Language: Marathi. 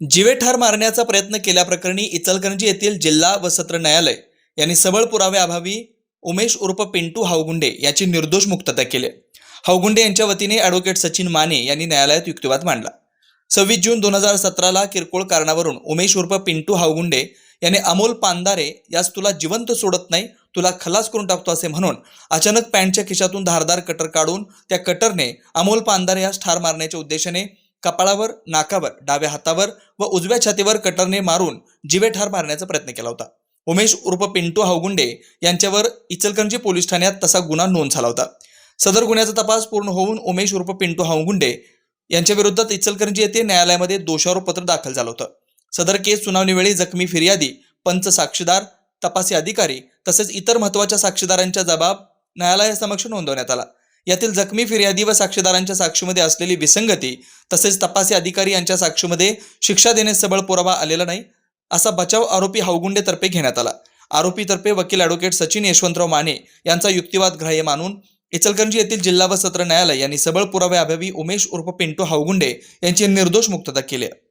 जीवे ठार मारण्याचा प्रयत्न केल्याप्रकरणी इचलकरंजी येथील जिल्हा व सत्र न्यायालय यांनी सबळ पुराव्याअभावी उमेश उर्फ पिंटू हावगुंडे याची निर्दोष मुक्तता केली. हावगुंडे यांच्या वतीने ॲडव्होकेट सचिन माने यांनी न्यायालयात युक्तिवाद मांडला. सव्वीस जून दोन हजार सतराला किरकोळ कारणावरून उमेश उर्फ पिंटू हावगुंडे याने अमोल पांदारे यास तुला जिवंत सोडत नाही तुला खलास करून टाकतो असे म्हणून अचानक पॅन्टच्या खिशातून धारदार कटर काढून त्या कटरने अमोल पांदारे यास ठार मारण्याच्या उद्देशाने कपाळावर नाकावर डाव्या हातावर व उजव्या छातीवर कटरने मारून जिवे ठार मारण्याचा प्रयत्न केला होता. उमेश उर्फ पिंटू हावगुंडे यांच्यावर इचलकरंजी पोलीस ठाण्यात तसा गुन्हा नोंद झाला होता. सदर गुन्ह्याचा तपास पूर्ण होऊन उमेश उर्फ पिंटू हावगुंडे यांच्या विरोधात इचलकरंजी येथे न्यायालयामध्ये दोषारोपपत्र दाखल झालं होतं. सदर केस सुनावणीवेळी जखमी फिर्यादी पंच साक्षीदार तपासी अधिकारी तसेच इतर महत्त्वाच्या साक्षीदारांच्या जबाब न्यायालयासमक्ष नोंदवण्यात आला. यातील जखमी फिर्यादी व साक्षीदारांच्या साक्षीमध्ये असलेली विसंगती तसेच तपासी अधिकारी यांच्या साक्षीमध्ये शिक्षा देण्यास सबळ पुरावा आलेला नाही असा बचाव आरोपी हावगुंडेतर्फे घेण्यात आला. आरोपीतर्फे वकील ॲडव्होकेट सचिन यशवंतराव माने यांचा युक्तिवाद ग्राह्य मानून इचलकरंजी येथील जिल्हा व सत्र न्यायालय यांनी सबळ पुराव्याअभावी उमेश उर्फ पिंटू हावगुंडे यांची निर्दोष मुक्तता केली आहे.